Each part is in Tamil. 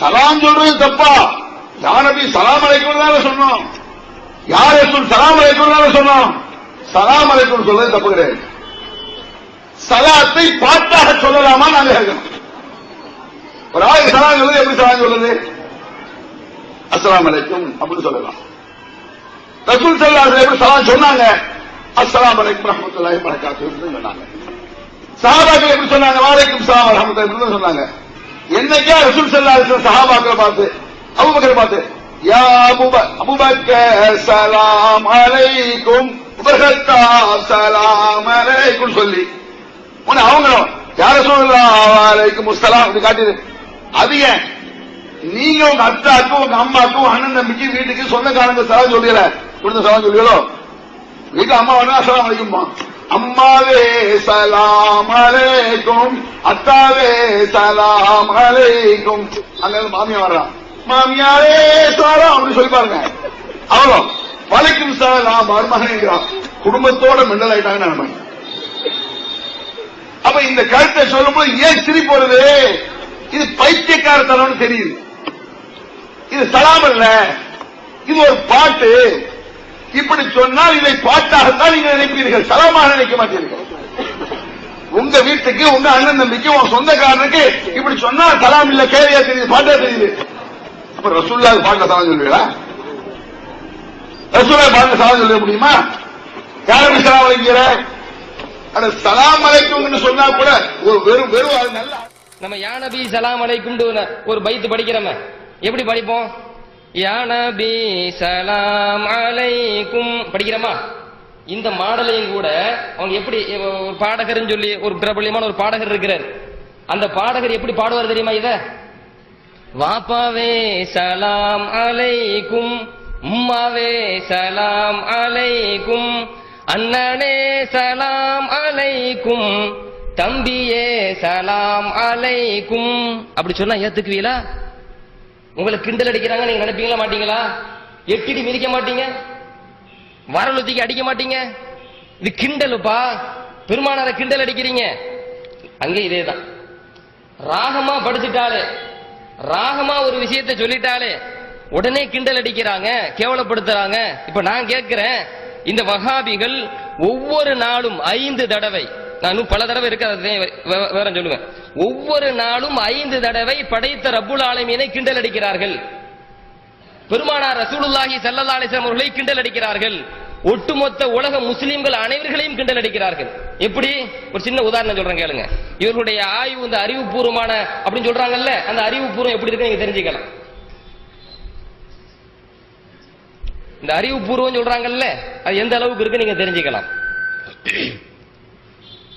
சலாம் சொல்றது தப்பா. யானபி சலாம் அழைக்கிறதால சொன்னோம். யார் ரசூல் சலாம் அழைக்கிறதால சொன்னோம். சலாம் அழைக்கும் சொல்றது தப்பு கிடையாது. சலாத்தை பாட்டாக சொல்லலாமா நாங்க கேட்கணும் ஒரு ஆள் சலாம் சொல்றது எப்படி சலாம் சொல்றது? அஸ்லாம் அலைக்கும் அப்படின்னு சொல்லலாம். ரசூல் சல்லா எப்படி சலாம் சொன்னாங்க? அஸ்லாம் அலைக்கும் ரஹமத்துல்லாஹி வரகாத்துன்னு சொன்னாங்க. சஹாபாக்கள் எப்படி சொன்னாங்க? வாழைக்கும் சலாம் ரஹ்மத்துல்லாஹி சொன்னாங்க. என்னைக்கா ரசூல் சல்லா சஹாபாக்களை பார்த்து அபுபக்கரை பார்த்து யா அபூப சலாம் அலைக்கும் உபர்கத்தா சலாம் அலைக்கும் சொல்லி. உன்னை அவங்களும் யார சொல்லலாம் முஸ்தலாம் அப்படி காட்டிது அது ஏன்? நீங்க உங்க அத்தாக்கும் உங்க அம்மாக்கும் அண்ணன் தம்பிக்கு வீட்டுக்கு சொந்தக்காரங்க சலாம் சொல்லிடல கொடுத்த சலாம் சொல்லியலோ? வீட்டுல அம்மா வேணா சலாம் அழைக்குமா அம்மாவே சலாம் அலைக்கும் அத்தாவே சலாம் அலைக்கும். அங்க இருந்து மாமியா வர்றான். மாமியாரே சாரா அப்படின்னு சொல்லி பாருங்க. அவ்வளோ. வலைக்கும் சலாம் மருமகன் குடும்பத்தோட மின்னல் ஆயிட்டாங்க நம்ம. அப்ப இந்த கருத்தை சொல்லும்போது ஏன் சிரிப்பு வருது இது பைத்தியக்காரத்தனம்னு தெரியுது. இது சலாம் இல்ல இது ஒரு பாட்டு. இப்படி சொன்னால் இதை பாட்டாகத்தான் நீங்க நினைப்பீர்கள். சலமாக நினைக்க மாட்டீர்கள். உங்க வீட்டுக்கு உங்க அண்ணன் தம்பிக்கு உன் சொந்தக்காரனுக்கு இப்படி சொன்னா சலாம் இல்ல கேரியா தெரியுது பாட்டா தெரியுது. அப்ப ரசூல்லா பாட்ட சலாம் சொல்லுவீங்களா? ரசூல்லா பாட்ட சலாம் சொல்ல முடியுமா? யாரும் சலாம் அழைக்கிற அந்த சலாம் அழைக்கும் சொன்னா கூட ஒரு வெறும் வெறும் அது நல்ல நம்ம யானபி சலாம் அழைக்கும் ஒரு பைத்து படிக்கிறோமே. எப்படி படிப்போம்? யானபி சலாம் அலைக்கும். படிக்கிறோமா? இந்த மாடலையும் கூட அவங்க எப்படி ஒரு பாடகர்னு சொல்லி ஒரு பிரபல்யமான ஒரு பாடகர் இருக்கிறார். அந்த பாடகர் எப்படி பாடுவார் தெரியுமா இத? வாப்பாவே சலாம் அலைக்கும் உம்மாவே சலாம் அலைக்கும் அண்ணனே சலாம் அலைக்கும் தம்பியே சலாம் அலைக்கும். அப்படி சொன்னா ஏத்துக்குவீங்களா உங்களை கிண்டல் அடிக்கிறாங்க நீங்க நினைப்பீங்களா மாட்டீங்களா? எட்டிடி மிதிக்க மாட்டீங்க? வரலுத்திக்கு அடிக்க மாட்டீங்க? இது கிண்டலுப்பா. பெருமானார கிண்டல் அடிக்கிறீங்க. அங்கே இதேதான். ராகமா படிச்சுட்டாலே ராகமா ஒரு விஷயத்தை சொல்லிட்டாலே உடனே கிண்டல் அடிக்கிறாங்க கேவலப்படுத்துறாங்க. இப்ப நான் கேட்கிறேன் இந்த வகாபிகள் ஒவ்வொரு நாளும் ஐந்து தடவை நான் பல தடவை இருக்கிறத விவரம் வேற சொல்லுவேன். ஒவ்வொரு நாளும் ஐந்து தடவை படைத்த ரப்புல் ஆலமீனை கிண்டல் அடிக்கிறார்கள். பெருமானார் ரசூலுல்லாஹி சல்லா அலிஸ்லாம் அவர்களை கிண்டல் அடிக்கிறார்கள். ஒட்டுமொத்த உலக முஸ்லிம்கள் அனைவர்களையும் கிண்டல் அடிக்கிறார்கள். எப்படி? ஒரு சின்ன உதாரணம் சொல்றேன் கேளுங்க. இவர்களுடைய ஆய்வு இந்த அறிவுபூர்வமான அப்படின்னு சொல்றாங்கல்ல அந்த அறிவுபூர்வம் எப்படி இருக்கு நீங்க தெரிஞ்சுக்கலாம். இந்த அறிவுபூர்வம் சொல்றாங்கல்ல அது எந்த அளவுக்கு இருக்கு நீங்க தெரிஞ்சுக்கலாம்.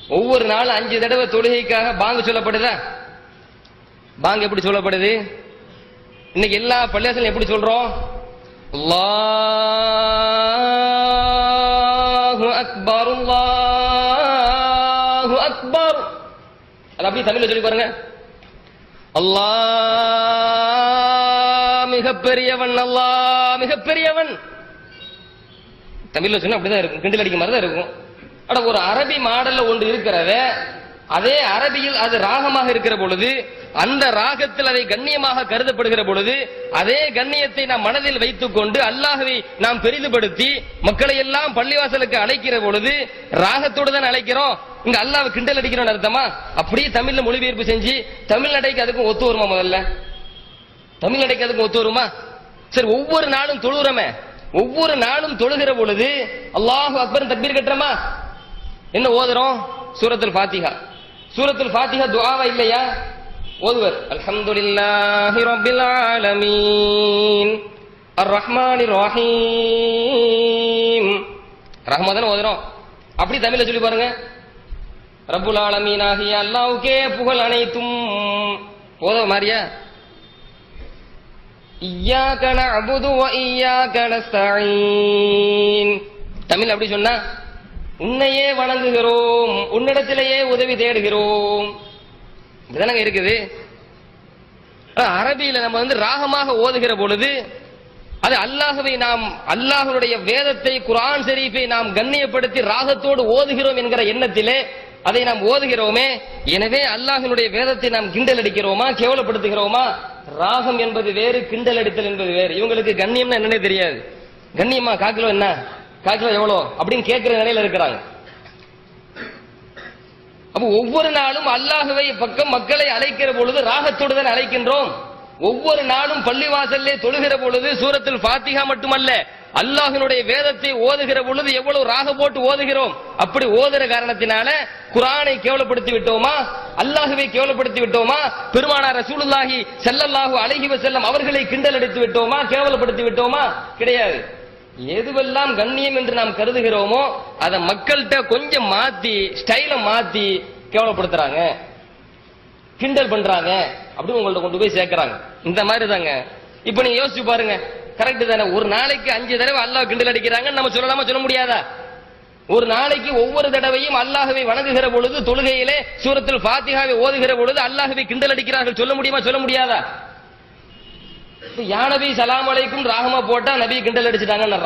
ஒவ்வொரு நாளும் அஞ்சு தடவை தொழுகைக்காக பாங்கு சொல்லப்படுதா? பாங்கு எப்படி சொல்லப்படுது? இன்னைக்கு எல்லா பள்ளியாசலும் எப்படி சொல்றோம்? அக்பர் அக்பர். அது அப்படியே தமிழ்ல சொல்லி பாருங்க. அல்லா மிகப்பெரியவன் அல்லா மிகப்பெரியவன். தமிழ்ல சொன்னா அப்படிதான் இருக்கும். கிண்டல் அடிக்க மாதிரி தான் இருக்கும். அட ஒரு அரபி மாடல்ல ஒன்று இருக்கிறத அதே அரபியில் அது ராகமாக இருக்கிற பொழுது அந்த ராகத்தில் அதை கண்ணியமாக கருதப்படுகிற பொழுது அதே கண்ணியத்தை நாம் மனதில் வைத்துக் கொண்டு அல்லாஹவை நாம் பெரிதுபடுத்தி மக்களை எல்லாம் பள்ளிவாசலுக்கு அழைக்கிற பொழுது ராகத்தோடு தான் அழைக்கிறோம்? இங்க அல்லாஹ் கிண்டல் அடிக்கிறோம் அர்த்தமா? அப்படியே தமிழ்ல மொழிபெயர்ப்பு செஞ்சு தமிழ்நடைக்கு அதுக்கும் ஒத்து வருமா முதல்ல? தமிழ்நடைக்கு அதுக்கும் ஒத்து வருமா? சரி ஒவ்வொரு நாளும் தொழுகிறோமே ஒவ்வொரு நாளும் தொழுகிற பொழுது அல்லாஹ் அக்பர் தக்பீர் கட்டுறமா? என்ன ஓதுறோம்? சூரத்துல் ஃபாத்திஹா. சூரத்துல் ஃபாத்திஹா துஆவா இல்லையா? ஓதுவர். அல்ஹம்துலில்லாஹி ரப்பில் ஆலமீன். அர் ரஹ்மானிர் ரஹீம் ரஹ்மான் ஓதுறோம். அப்படி தமிழ்ல சொல்லி பாருங்க. ரப்புல் ஆலமீன் ஆகிய அல்லாஹ்வுக்கே புகழ் அனைத்தும். ஓத மாதிரியா? இய்யாக நஅபுது வ இய்யாக நஸ்தஈன் தமிழ் அப்படி சொன்னா உன்னையே வணங்குகிறோம் உன்னிடத்திலேயே உதவி தேடுகிறோம். இப்படிதானங்க இருக்குது? அரபியில நம்ம வந்து ராகமாக ஓதுகிற பொழுது அது அல்லாஹுவை நாம் அல்லாஹனுடைய வேதத்தை குரான் ஷெரீஃபை நாம் கண்ணியப்படுத்தி ராகத்தோடு ஓதுகிறோம் என்கிற எண்ணத்திலே அதை நாம் ஓதுகிறோமே. எனவே அல்லாஹனுடைய வேதத்தை நாம் கிண்டல் அடிக்கிறோமா கேவலப்படுத்துகிறோமா? ராகம் என்பது வேறு கிண்டல் அடித்தல் என்பது வேறு. இவங்களுக்கு கண்ணியம்னா என்னன்னே தெரியாது. கண்ணியமா காக்கிலோ என்ன? காக்கிலோ எவ்வளோ? அப்படின்னு கேட்கிற நிலையில இருக்கிறாங்க. அப்ப ஒவ்வொரு நாளும் அல்லாஹுவை பக்கம் மக்களை அழைக்கிற பொழுது ராகத்துடன் அழைக்கின்றோம். ஒவ்வொரு நாளும் பள்ளிவாசல்லே தொழுகிற பொழுது சூரத்தில் பாத்திகா மட்டுமல்ல அல்லாஹினுடைய வேதத்தை ஓதுகிற பொழுது எவ்வளவு ராக போட்டு ஓதுகிறோம். அப்படி ஓதுற காரணத்தினால குரானை கேவலப்படுத்தி விட்டோமா? அல்லாஹுவை கேவலப்படுத்தி விட்டோமா? பெருமானார் ரசூலுல்லாஹி செல்லல்லாஹு அழகி செல்லம் அவர்களை கிண்டல் அடித்து விட்டோமா? கேவலப்படுத்தி விட்டோமா? கிடையாது. எதுவெல்லாம் கண்ணியம் என்று நாம் கருதுகிறோமோ அதை மக்கள்கிட்ட கொஞ்சம் மாத்தி ஸ்டைல மாத்தி கேவலப்படுத்துறாங்க. கிண்டல் பண்றாங்க. அப்படின்னு உங்கள்ட்ட கொண்டு போய் சேர்க்கிறாங்க. இந்த மாதிரி தாங்க இப்ப நீங்க யோசிச்சு பாருங்க. கரெக்ட் தானே. ஒரு நாளைக்கு அஞ்சு தடவை அல்லாஹ் கிண்டல் அடிக்கிறாங்கன்னு நம்ம சொல்லலாமா சொல்ல முடியாதா? ஒரு நாளைக்கு ஒவ்வொரு தடவையும் அல்லாஹவை வணங்குகிற பொழுது தொழுகையிலே சூரத்தில் பாத்திகாவை ஓதுகிற பொழுது அல்லாஹவை கிண்டல் அடிக்கிறார்கள் சொல்ல முடியுமா சொல்ல முடியாதா? யானபி சலாம் அலைக்கும் ராகமா போட்டா நபி கிண்டல் அடிச்சுட்டாங்கன்னு